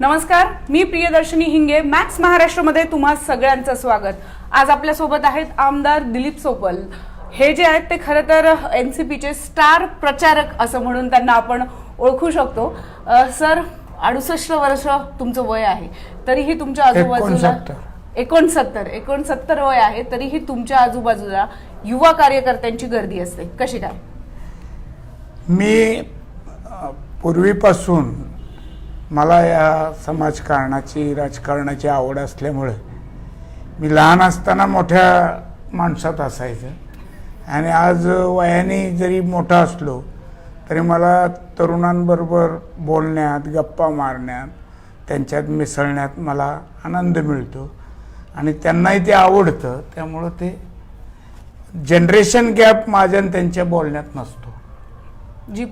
नमस्कार मी प्रियदर्शनी हिंगे मॅक्स महाराष्ट्रमध्ये तुम्हा सगळ्यांचं स्वागत. आज आपल्यासोबत आहेत आमदार दिलीप सोपल. हे जे आहेत ते खरं तर एन सी पीचे स्टार प्रचारक असं म्हणून त्यांना आपण ओळखू शकतो. सर अडुसष्ट वर्ष तुमचं वय आहे. तरीही तुमच्या आजूबाजूला 69. एकोणसत्तर एकोणसत्तर वय आहे तरीही तुमच्या आजूबाजूला युवा कार्यकर्त्यांची गर्दी असते. कशी काय? मी पूर्वीपासून मला या समाजकारणाची राजकारणाची आवड असल्यामुळे मी लहान असताना मोठ्या माणसात असायचं. आणि आज वयाने जरी मोठा असलो तरी मला तरुणांबरोबर बोलण्यात गप्पा मारण्यात त्यांच्यात मिसळण्यात मला आनंद मिळतो. आणि त्यांनाही ते आवडतं त्यामुळं ते जनरेशन गॅप माझ्या आणि त्यांच्या बोलण्यात नसतो. जी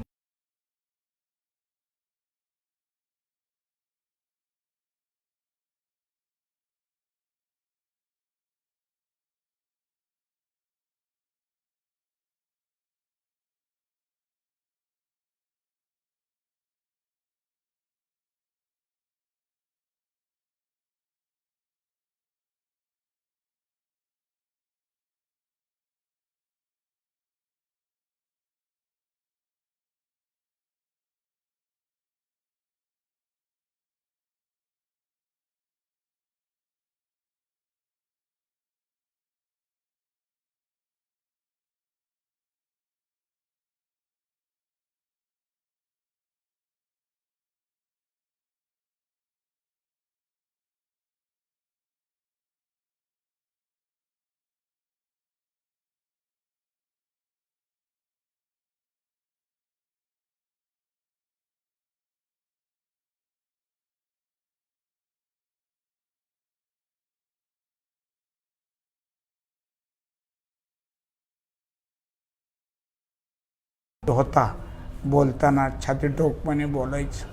होता बोलताना छाती टोकपणे बोलायचं.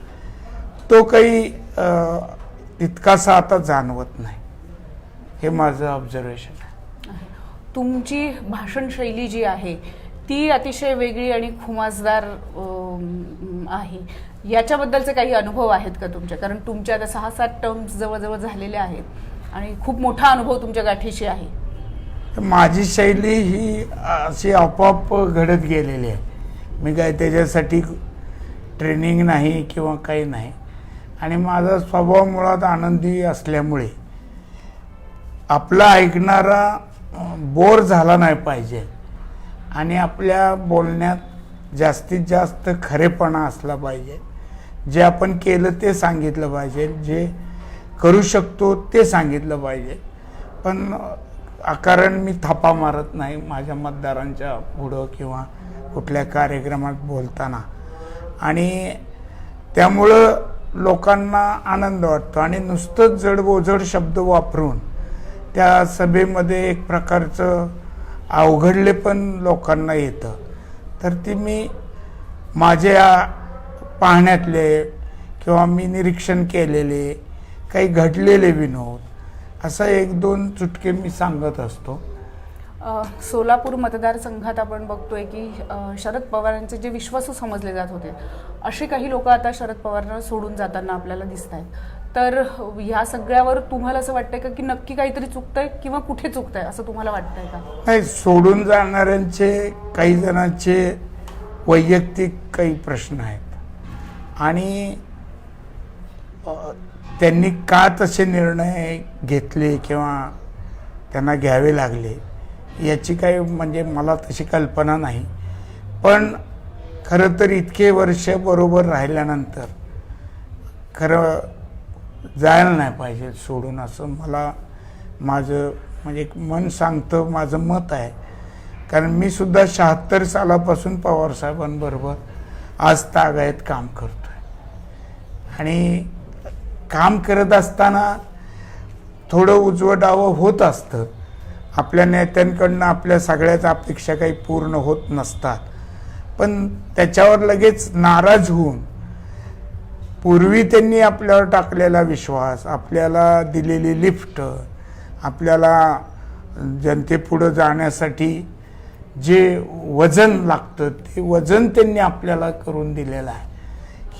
तो काही तितकासा आता जाणवत नाही. हे माझं ऑब्झर्वेशन आहे. तुमची भाषण शैली जी आहे ती अतिशय वेगळी आणि खुमासदार आहे. याच्याबद्दलचे काही अनुभव आहेत का तुमच्या कारण तुमच्या आता सहा सात टर्म्स जवळजवळ झालेल्या आहेत आणि खूप मोठा अनुभव तुमच्या गाठीशी आहे. माझी शैली ही अशी आपोआप घडत गेलेली आहे. मी काय त्याच्यासाठी ट्रेनिंग नाही किंवा काही नाही. आणि माझा स्वभाव मुळात आनंदी असल्यामुळे आपला ऐकणारा बोर झाला नाही पाहिजे. आणि आपल्या बोलण्यात जास्तीत जास्त खरेपणा असला पाहिजे. जे आपण केलं ते सांगितलं पाहिजे. जे करू शकतो ते सांगितलं पाहिजे. पण कारण मी थापा मारत नाही. माझ्या मतदारांच्या पुढं किंवा कुठल्या कार्यक्रमात बोलताना. आणि त्यामुळं लोकांना आनंद वाटतो. आणि नुसतंच जडबोजड शब्द वापरून त्या सभेमध्ये एक प्रकारचं अवघडले पण लोकांना येतं. तर ती मी माझ्या पाहण्यातले किंवा मी निरीक्षण केलेले काही घडलेले विनोद असं एक दोन चुटके मी सांगत असतो. सोलापूर मतदारसंघात आपण बघतोय की शरद पवारांचे जे विश्वासू समजले जात होते असे काही लोक आता शरद पवारांना सोडून जाताना आपल्याला दिसत आहेत तर ह्या सगळ्यावर तुम्हाला असं वाटतंय का की नक्की काहीतरी चुकतंय किंवा कुठे चुकतंय असं तुम्हाला वाटतंय का? नाही सोडून जाणाऱ्यांचे काही जणांचे वैयक्तिक काही प्रश्न आहेत. आणि त्यांनी का तसे निर्णय घेतले किंवा त्यांना घ्यावे लागले याची काही म्हणजे मला तशी कल्पना नाही. पण खरं तर इतके वर्ष बरोबर राहिल्यानंतर खरं जायला नाही पाहिजे सोडून असं मला माझं म्हणजे एक मन सांगतं माझं मत आहे. कारण मी सुद्धा शहात्तर सालापासून पवारसाहेबांबरोबर आज तागायत काम करतोय. आणि काम करत असताना थोडं उजवडावं होत असतं. आपल्या नेत्यांकडनं आपल्या सगळ्याच अपेक्षा काही पूर्ण होत नसतात. पण त्याच्यावर लगेच नाराज होऊन पूर्वी त्यांनी आपल्यावर टाकलेला विश्वास आपल्याला दिलेली लिफ्ट आपल्याला जनतेपुढं जाण्यासाठी जे वजन लागतं ते वजन त्यांनी आपल्याला करून दिलेलं आहे.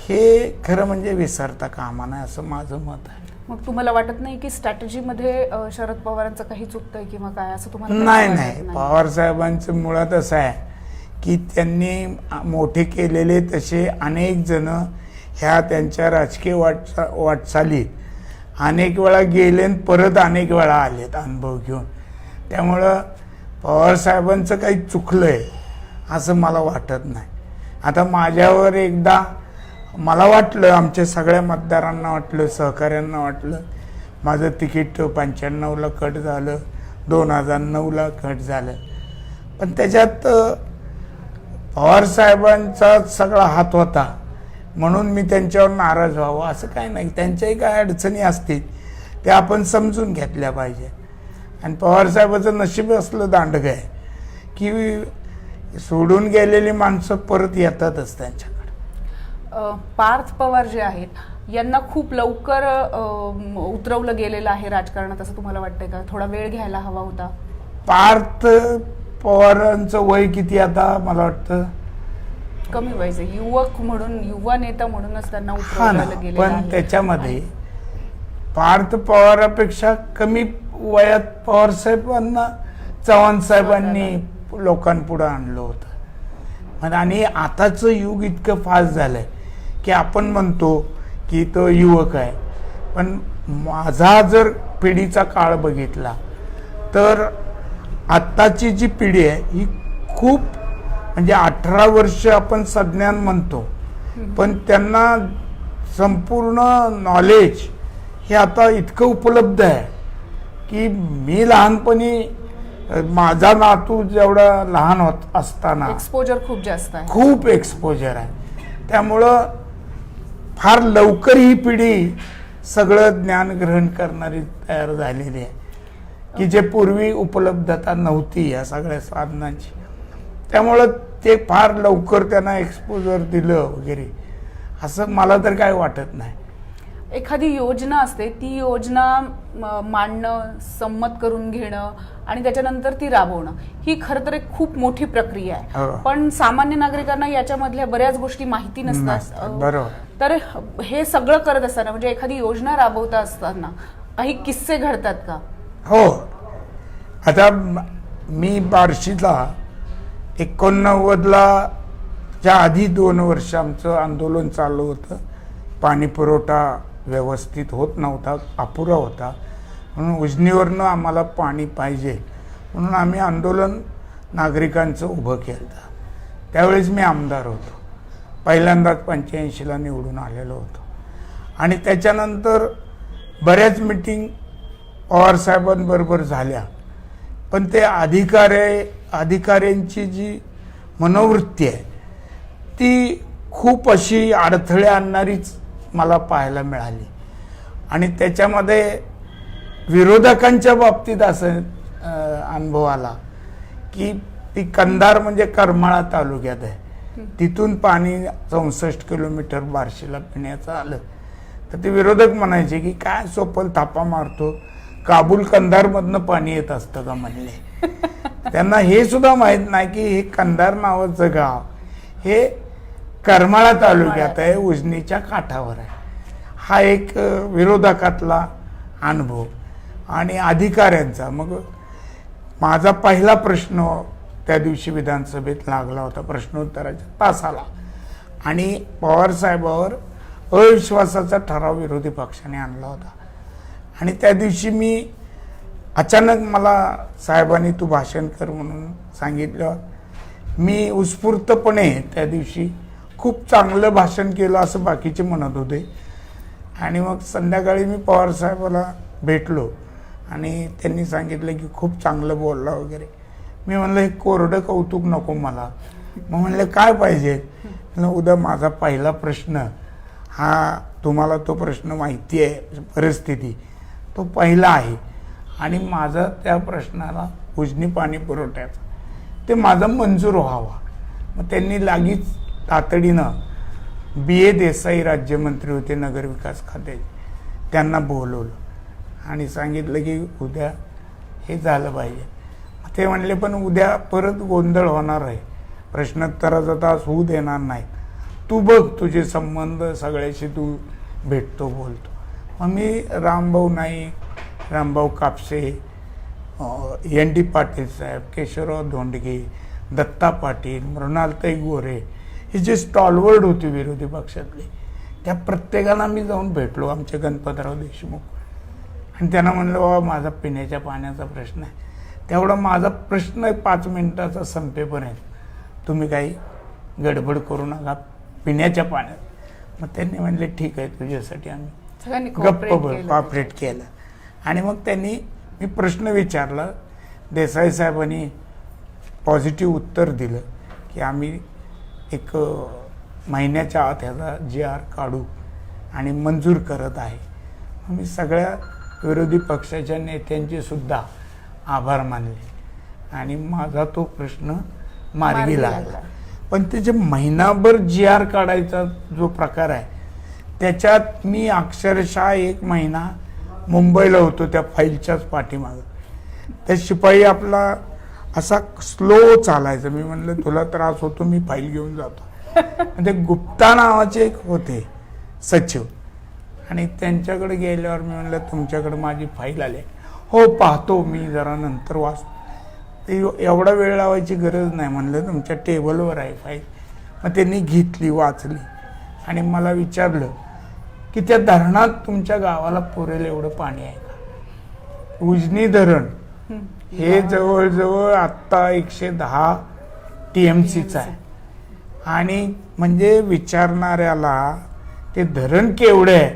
हे खरं म्हणजे विसरता कामा नये असं माझं मत आहे. मग तुम्हाला वाटत नाही की स्ट्रॅटेजीमध्ये शरद पवारांचं काही चुकतंय किंवा काय? असं तुम्हाला नाही नाही. पवार साहेबांचं मुळात असं आहे की त्यांनी मोठे केलेले तसे अनेक जण ह्या त्यांच्या राजकीय वाटचा वाटचालीत अनेक वेळा गेले आणि परत अनेक वेळा आलेत अनुभव घेऊन. त्यामुळं पवार साहेबांचं काही चुकलंय असं मला वाटत नाही. आता माझ्यावर एकदा मला वाटलं आमच्या सगळ्या मतदारांना वाटलं सहकाऱ्यांना वाटलं. माझं तिकीट पंच्याण्णवला कट झालं दोन हजार नऊला कट झालं. पण त्याच्यात अ, पवार साहेबांचा सगळा हात होता. म्हणून मी त्यांच्यावर नाराज व्हावं असं काय नाही. त्यांच्याही काय अडचणी असतील त्या आपण समजून घेतल्या पाहिजे. आणि पवार साहेबाचं नशीब असलं दांडग आहे की सोडून गेलेली माणसं परत येतातच त्यांच्याकडे. पार्थ पवार जे आहेत यांना खूप लवकर उतरवलं गेलेलं आहे राजकारणात असं तुम्हाला वाटतंय का? थोडा वेळ घ्यायला हवा होता. पार्थ पवारांचं वय किती आता मला वाटतं? कमी व्हायचं युवक म्हणून युवा नेता म्हणूनच त्यांना गेलेलं पण त्याच्यामध्ये पार्थ पवारापेक्षा कमी वयात पवार साहेबांना चव्हाण साहेबांनी लोकांपुढे आणलं होतं. आणि आताचं युग इतकं फास्ट झालंय. की आपण म्हणतो की तो युवक आहे. पण माझा जर पिढीचा काळ बघितला तर आत्ताची जी पिढी आहे ही खूप म्हणजे अठरा वर्ष आपण संज्ञान म्हणतो. पण त्यांना संपूर्ण नॉलेज हे आता इतकं उपलब्ध आहे की मी लहानपणी माझा नातू जेवढा लहान होत असताना एक्सपोजर खूप जास्त आहे. खूप एक्सपोजर आहे. त्यामुळं फार लवकर ही पिढी सगळं ज्ञान ग्रहण करणारी तयार झालेली आहे. की जे पूर्वी उपलब्धता नव्हती या सगळ्या साधनांची. त्यामुळं ते फार लवकर त्यांना एक्सपोजर दिलं वगैरे. असं मला तर काय वाटत नाही. एखादी योजना असते ती योजना मांडणं संमत करून घेणं आणि त्याच्यानंतर ती राबवणं ही खरं तर एक खूप मोठी प्रक्रिया आहे. हो. पण सामान्य नागरिकांना याच्यामधल्या बऱ्याच गोष्टी माहिती नसतात. तर हे सगळं करत असताना म्हणजे एखादी योजना राबवता असताना काही किस्से घडतात का? हो. आता मी बार्शीला एकोणनव्वदला च्या आधी दोन वर्ष आमचं आंदोलन चालू होतं. पाणी पुरवठा व्यवस्थित होत नव्हता अपुरा होता. म्हणून उजनीवरनं आम्हाला पाणी पाहिजे. म्हणून आम्ही आंदोलन नागरिकांचं उभं केलं. त्यावेळेस मी आमदार होतो. पहिल्यांदाच पंच्याऐंशीला निवडून आलेलो होतो. आणि त्याच्यानंतर बऱ्याच मिटिंग पवारसाहेबांबरोबर झाल्या. पण ते अधिकारी अधिकाऱ्यांची जी मनोवृत्ती आहे ती खूप अशी अडथळे आणणारीच मला पाहायला मिळाली. आणि त्याच्यामध्ये विरोधकांच्या बाबतीत असं अनुभव आला की ती कंधार म्हणजे करमाळा तालुक्यात आहे. तिथून पाणी चौसष्ट किलोमीटर बार्शीला पिण्याचं आलं. तर ते विरोधक म्हणायचे की काय सोपल थापा मारतो? काबूल कंधारमधनं पाणी येत असतं का? म्हणले. त्यांना हे सुद्धा माहीत नाही की हे कंधार नावाचं गाव हे करमाळा तालुक्यात आहे उजनीच्या काठावर आहे. हा एक विरोधकातला अनुभव आणि अधिकाऱ्यांचा. मग माझा पहिला प्रश्न त्या दिवशी विधानसभेत लागला होता प्रश्नोत्तराच्या तासाला. आणि पवार साहेबावर अविश्वासाचा ठराव विरोधी पक्षाने आणला होता. आणि त्या दिवशी मी अचानक मला साहेबांनी तू भाषण कर म्हणून सांगितलं. मी उत्स्फूर्तपणे त्या दिवशी खूप चांगलं भाषण केलं असं बाकीचे म्हणत होते. आणि मग संध्याकाळी मी पवार साहेबाला भेटलो आणि त्यांनी सांगितलं की खूप चांगलं बोलला वगैरे. मी म्हणलं हे कोरडं कौतुक नको मला. मग म्हणलं काय पाहिजे? म्हणलं उद्या माझा पहिला प्रश्न हा तुम्हाला तो प्रश्न माहिती आहे परिस्थिती. तो पहिला आहे. आणि माझा त्या प्रश्नाला उजनी पाणी पुरवठ्याचा. ते माझं मंजूर व्हावा. मग त्यांनी लागीच तातडीनं बी ए देसाई राज्यमंत्री होते नगरविकास खात्याचे त्यांना बोलवलं आणि सांगितलं की उद्या हे झालं पाहिजे. ते म्हणले पण उद्या परत गोंधळ होणार आहे. प्रश्नोत्तराचा तास होऊ देणार नाही तू बघ तुझे संबंध सगळ्याशी तू भेटतो बोलतो. मग मी रामभाऊ नाईक रामभाऊ कापसे एन डी पाटील साहेब केशवराव धोंडगे दत्ता पाटील मृणालताई गोरे ही जे स्टॉलवर्ड होती विरोधी पक्षातली त्या प्रत्येकाला मी जाऊन भेटलो आमचे गणपतराव देशमुख. आणि त्यांना म्हणलं बाबा माझा पिण्याच्या पाण्याचा प्रश्न आहे. तेवढा माझा प्रश्न पाच मिनिटाचा संपेपर्यंत. तुम्ही काही गडबड करू नका पिण्याच्या पाण्यात. मग त्यांनी म्हणले ठीक आहे तुझ्यासाठी आम्ही सगळ्यांनी गप्प कॉपरेट केलं. आणि मग त्यांनी मी प्रश्न विचारला देसाई साहेबांनी पॉझिटिव्ह उत्तर दिलं की आम्ही एक महिन्याच्या आत ह्याचा जी आर काढू आणि मंजूर करत आहे. मी सगळ्या विरोधी पक्षाच्या नेत्यांचे सुद्धा आभार मानले. आणि माझा तो प्रश्न मार्गी लागला. पण ते जे महिनाभर जी आर काढायचा जो प्रकार आहे त्याच्यात मी अक्षरशः एक महिना मुंबईला होतो त्या फाईलच्याच पाठीमागं. त्या शिपाई आपला असा स्लो चालायचा. मी म्हणलं तुला त्रास होतो मी फाईल घेऊन जातो. ते गुप्ता नावाचे एक होते सचिव. आणि त्यांच्याकडे गेल्यावर मी म्हणलं तुमच्याकडे माझी फाईल आली आहे." हो पाहतो मी जरा नंतर वाच. ते एवढा वेळ लावायची गरज नाही म्हणलं तुमच्या टेबलवर आहे फाईल. मग त्यांनी घेतली वाचली. आणि मला विचारलं की त्या धरणात तुमच्या गावाला पुरेल एवढं पाणी आहे का? उजनी धरण. हे जवळजवळ आत्ता एकशे दहा टी एम सीचं आहे. आणि म्हणजे विचारणाऱ्याला ते धरण केवढे आहे?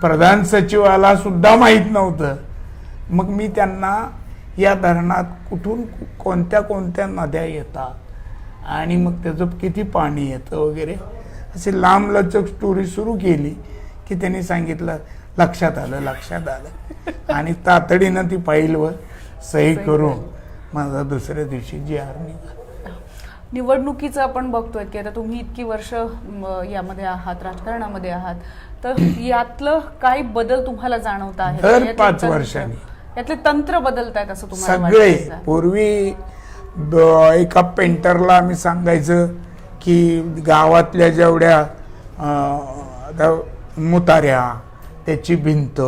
प्रधान सचिवाला सुद्धा माहीत नव्हतं. मग मी त्यांना या धरणात कुठून कोणत्या कोणत्या नद्या येतात आणि मग त्याचं किती पाणी येतं वगैरे अशी लांबलचक स्टोरी सुरू केली की त्यांनी सांगितलं लक्षात आलं लक्षात आलं आणि तातडीनं ती फाईलवर सही सही करून. माझा दुसऱ्या दिवशी जी आर निघाला निवडणुकीचं आपण बघतोय की आता तुम्ही इतकी वर्ष यामध्ये आहात राजकारणामध्ये आहात तर यातलं काही बदल तुम्हाला जाणवत आहे पाच वर्षांनी. यातले तंत्र बदलत आहेत असं तुम्हाला सगळे? पूर्वी द- एका पेंटरला आम्ही सांगायचं की गावातल्या जेवढ्या अं, आता मुताऱ्या त्याची भिंत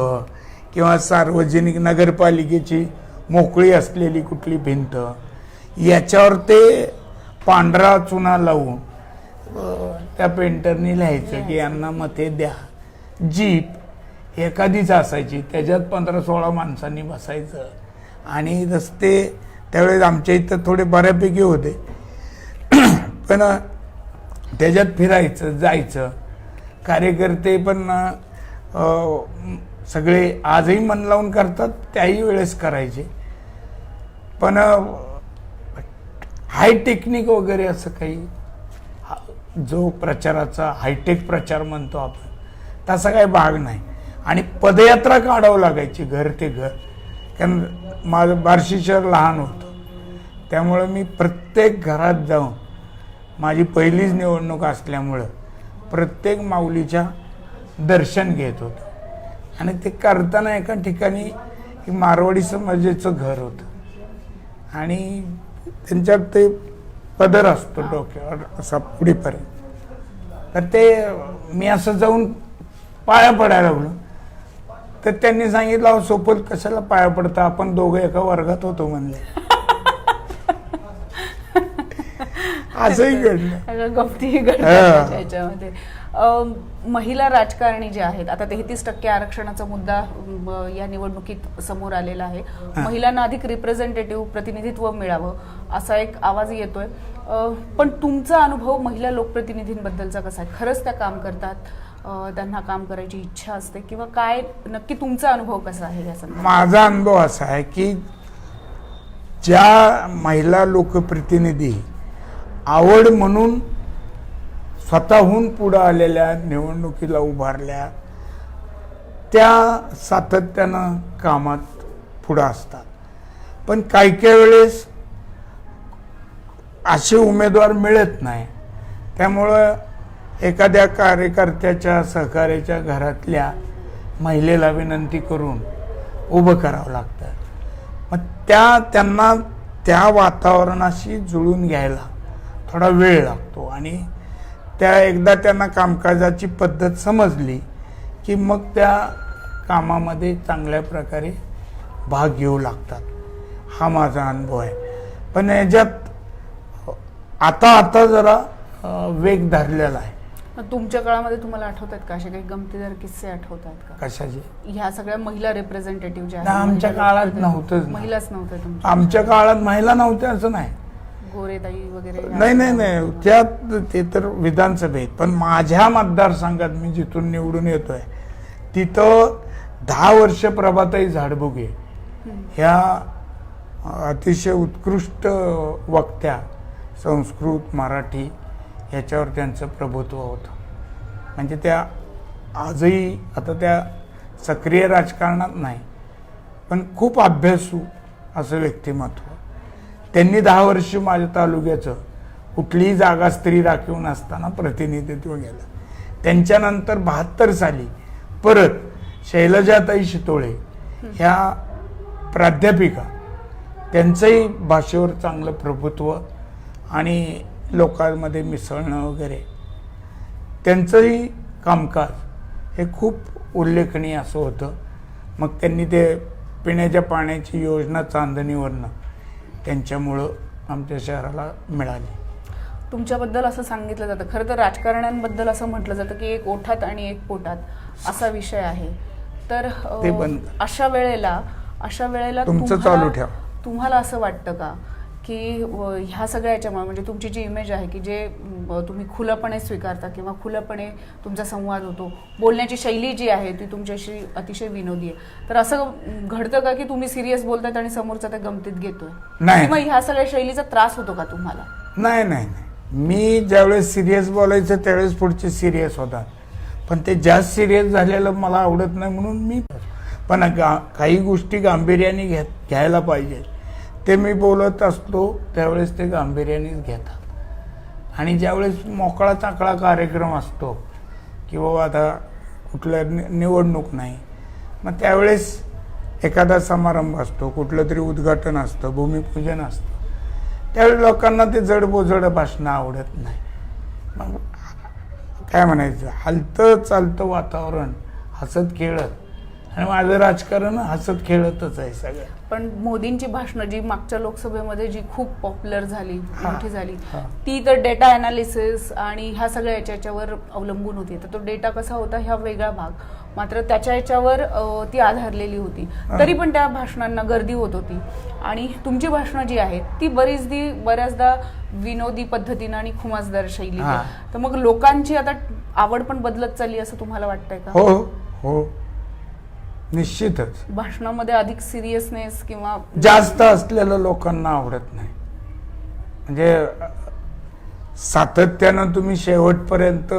किंवा सार्वजनिक नगरपालिकेची मोकळी असलेली कुठली भिंत याच्यावर ते पांढरा चुना लावून अं, त्या पेंटरनी लिहायचं की यांना मते द्या जीप एखादीच असायची. त्याच्यात पंधरा सोळा माणसांनी बसायचं. आणि रस्ते त्यावेळेस आमच्या इथं थोडे बऱ्यापैकी होते. पण त्याच्यात फिरायचं जायचं. कार्यकर्ते पण सगळे आजही मन लावून करतात त्याही वेळेस करायचे. पण हाय टेक्निक वगैरे असं काही जो प्रचाराचा हायटेक प्रचार म्हणतो आपण तसा काही भाग नाही. आणि पदयात्रा काढावं लागायची घर ते घर. कारण माझं बार्शी शहर लहान होतं. त्यामुळं मी प्रत्येक घरात जाऊन माझी पहिलीच निवडणूक असल्यामुळं प्रत्येक माऊलीच्या दर्शन घेत होतो. आणि ते करताना एका ठिकाणी मारवाडी समाजाचं घर होतं. आणि त्यांच्यात ते पदर असतो डोक्यावर असा पुढेपर्यंत. तर ते मी असं जाऊन पाया पडायला लागलो. तर त्यांनी सांगितलं अहो सोपत कशाला पाया पडतं? आपण दोघं एका वर्गात होतो म्हणले. असंही घडलं. गमती घडतात अम, महिला राजकारणी जे आहेत आता तेहतीस टक्के आरक्षणाचा मुद्दा म, या निवडणुकीत समोर आलेला आहे. महिलांना अधिक रिप्रेझेंटेटिव्ह प्रतिनिधित्व मिळावं असा एक आवाज येतोय. अ, पण तुमचा अनुभव महिला लोकप्रतिनिधींबद्दलचा कसा आहे? खरंच त्या काम करतात? त्यांना काम करायची इच्छा असते किंवा काय नक्की तुमचा अनुभव कसा आहे या संदर्भात? माझा अनुभव असा आहे की ज्या महिला लोकप्रतिनिधी आवड म्हणून स्वतःहून पुढं आलेल्या निवडणुकीला उभारल्या त्या सातत्यानं कामात पुढं असतात. पण काही काही वेळेस असे उमेदवार मिळत नाही. त्यामुळं एखाद्या कार्यकर्त्याच्या सहकार्याच्या घरातल्या महिलेला विनंती करून उभं करावं लागतं. मग त्या त्यांना त्या वातावरणाशी जुळून घ्यायला थोडा वेळ लागतो. आणि त्या एकदा त्यांना कामकाजाची पद्धत समजली की मग त्या कामामध्ये चांगल्या प्रकारे भाग घेऊ लागतात. हा माझा अनुभव आहे. पण याच्यात आता आता जरा वेग धरलेला आहे. मग तुमच्या काळामध्ये तुम्हाला आठवत आहेत का? असे काही गमतीदार किस्से आठवत आहेत का? कशाचे? ह्या सगळ्या महिला रिप्रेझेंटेटिव्ह ज्या नाही, आमच्या महिला काळात लोकप्रतिनिधी- नव्हतंच ना. महिलाच नव्हत्या तुमच्या आमच्या काळात महिला नव्हत्या असं नाही. गोरेताई वगैरे. नाही नाही नाही. त्यात ते तर विधानसभेत पण माझ्या मतदारसंघात मी जिथून निवडून येतोय तिथं दहा वर्ष प्रभाताई झाडबुगे ह्या अतिशय उत्कृष्ट वक्त्या संस्कृत मराठी ह्याच्यावर त्यांचं प्रभुत्व होतं. म्हणजे त्या आजही आता त्या सक्रिय राजकारणात नाही पण खूप अभ्यासू असं व्यक्तिमत्व. त्यांनी दहा वर्ष माझ्या तालुक्याचं कुठलीही जागा स्त्री राखीव नसताना प्रतिनिधित्व केलं. त्यांच्यानंतर बहात्तर साली परत शैलजाताई शितोळे ह्या प्राध्यापिका त्यांचंही भाषेवर चांगलं प्रभुत्व आणि लोकांमध्ये मिसळणं वगैरे. त्यांचंही कामकाज हे खूप उल्लेखनीय असं होतं. मग त्यांनी ते पिण्याच्या पाण्याची योजना चांदणीवरनं त्यांच्यामुळं आमच्या शहराला मिळाली. तुमच्याबद्दल असं सांगितलं जातं. खरं तर राजकारण्यांबद्दल असं म्हटलं जातं की एक ओठात आणि एक पोटात असा विषय आहे. तर. अशा वेळेला अशा वेळेला तुमचं चालू ठेवा. तुम्हाला असं वाटतं का? की व, ह्या सगळ्या याच्यामुळे म्हणजे तुमची जी इमेज आहे की जे तुम्ही खुलपणे स्वीकारता किंवा खुलपणे तुमचा संवाद होतो बोलण्याची शैली जी आहे ती तुमच्याशी अतिशय विनोदी आहे. तर असं घडतं का की तुम्ही सिरियस बोलतात आणि समोरचा त्या गमतीत घेतोय? नाही. मग ह्या सगळ्या शैलीचा त्रास होतो का तुम्हाला? नाही नाही नाही. मी ज्यावेळेस सिरियस बोलायचं त्यावेळेस पुढचे सिरियस होतात. पण ते जास्त सिरियस झालेलं मला आवडत नाही म्हणून मी पण गा काही गोष्टी गांभीर्याने घेत घ्यायला पाहिजे. ते मी बोलत असतो त्यावेळेस ते गांभीर्यानेच घेतात. आणि ज्यावेळेस मोकळा चाकळा कार्यक्रम असतो की बाबा आता कुठल्या नि- निवडणूक नाही मग त्यावेळेस एखादा समारंभ असतो कुठलं तरी उद्घाटन असतं भूमिपूजन असतं. त्यावेळी लोकांना ते जडबोजड भाषणं आवडत नाही. मग काय म्हणायचं? हलतं चालतं वातावरण हसत खेळत. आणि माझं राजकारण हसत खेळतच आहे सगळं पण मोदींची भाषणं जी मागच्या लोकसभेमध्ये जी खूप पॉप्युलर झाली हा. मोठी झाली हा. ती तर डेटा अनालिसिस आणि ह्या सगळ्या याच्या याच्यावर अवलंबून होती तर तो डेटा कसा होता ह्या वेगळा भाग मात्र त्याच्या याच्यावर ती आधारलेली होती हा. तरी पण त्या भाषणांना गर्दी होत होती आणि तुमची भाषणं जी आहेत ती बरीचदी बऱ्याचदा विनोदी पद्धतीनं आणि खुमासदार शैली हा. तर मग लोकांची आता आवड पण बदलत चालली असं तुम्हाला वाटतंय का हो हो निश्चितच. भाषणामध्ये अधिक सिरियसनेस किंवा जास्त असलेलं लोकांना आवडत नाही. म्हणजे सातत्यानं तुम्ही शेवटपर्यंत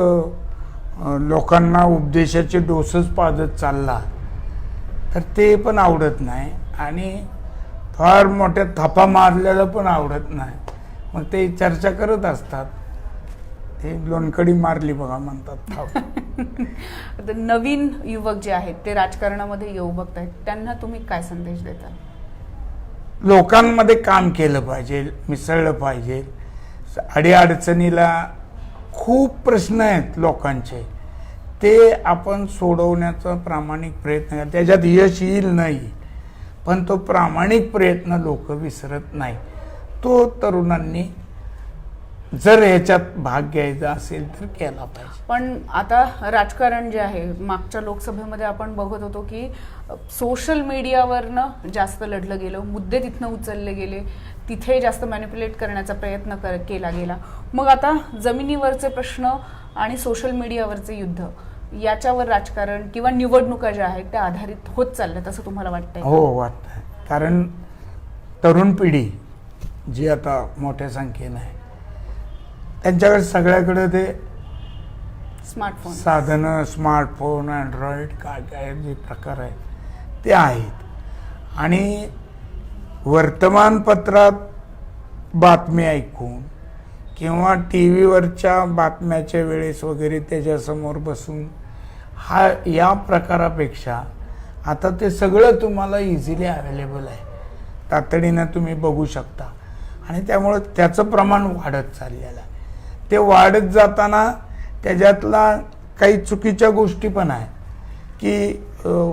लोकांना उपदेशाचे डोसच पाजत चालला तर ते पण आवडत नाही. आणि फार मोठ्या थापा मारलेलं पण आवडत नाही. मग ते चर्चा करत असतात. ते लोणकडी मारली बघा म्हणतात थाप नवीन युवक जे आहेत ते राजकारणामध्ये येऊ बघतायत. त्यांना तुम्ही काय संदेश देता? लोकांमध्ये काम केलं पाहिजे मिसळलं पाहिजे. अडीअडचणीला खूप प्रश्न आहेत लोकांचे. ते आपण सोडवण्याचा प्रामाणिक प्रयत्न त्याच्यात यश येईल नाही पण तो प्रामाणिक प्रयत्न लोक विसरत नाही तो तरुणांनी जर ह्याच्यात भाग घ्यायचा असेल तर केला पाहिजे. पण आता राजकारण जे आहे मागच्या लोकसभेमध्ये आपण बघत होतो की सोशल मीडियावरनं जास्त लढलं गेलं मुद्दे तिथनं उचलले गेले तिथे जास्त मॅनिप्युलेट करण्याचा प्रयत्न कर केला गेला. मग आता जमिनीवरचे प्रश्न आणि सोशल मीडियावरचे युद्ध याच्यावर राजकारण किंवा निवडणुका ज्या आहेत त्या आधारित होत चालल्यात असं तुम्हाला वाटतंय हो वाटतं कारण तरुण पिढी जी आता मोठ्या संख्येनं आहे त्यांच्याकडे सगळ्याकडे ते स्मार्टफोन साधनं स्मार्टफोन अँड्रॉइड काय काय जे प्रकार आहेत ते आहेत. आणि वर्तमानपत्रात बातमी ऐकून किंवा टी व्हीवरच्या बातम्याच्या वेळेस वगैरे त्याच्यासमोर बसून हा या प्रकारापेक्षा आता ते सगळं तुम्हाला इझिली अवेलेबल आहे. तातडीनं तुम्ही बघू शकता. आणि त्यामुळं त्याचं प्रमाण वाढत चाललेलं आहे. ते वाढत जाताना त्याच्यातला काही चुकीच्या गोष्टी पण आहे की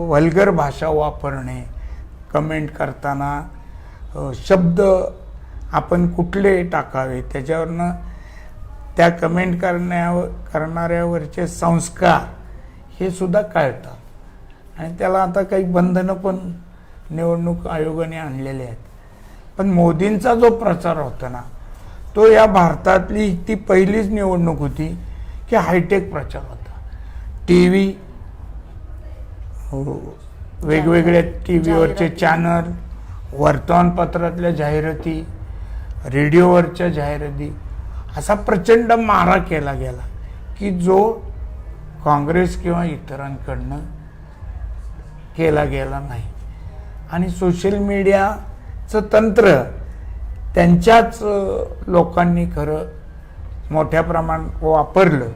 वल्गर भाषा वापरणे कमेंट करताना शब्द आपण कुठले टाकावे त्याच्यावरनं त्या कमेंट करण्यावर करणाऱ्यावरचे संस्कार हे सुद्धा कळतात. आणि त्याला आता काही बंधनं पण निवडणूक आयोगाने आणलेले आहेत. पण मोदींचा जो प्रचार होता ना तो या भारतातली ती पहिलीच निवडणूक होती की हायटेक प्रचार होता टी व्ही वेगवेगळ्या टी व्हीवरचे. चॅनल वर्तमानपत्रातल्या जाहिराती रेडिओवरच्या जाहिराती असा प्रचंड मारा केला गेला की जो काँग्रेस किंवा इतरांकडनं केला गेला नाही आणि सोशल मीडियाचं तंत्र त्यांच्याच लोकांनी खरं मोठ्या प्रमाणात वापरलं.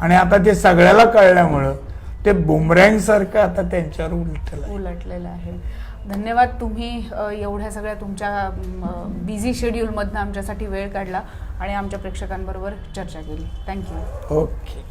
आणि आता ते सगळ्याला कळल्यामुळं ते बुमरँग सारखं आता त्यांच्यावर उलटलं उलटलेलं आहे. धन्यवाद तुम्ही एवढ्या सगळ्या तुमच्या बिझी शेड्यूलमधनं आमच्यासाठी वेळ काढला आणि आमच्या प्रेक्षकांबरोबर चर्चा केली. Thank you okay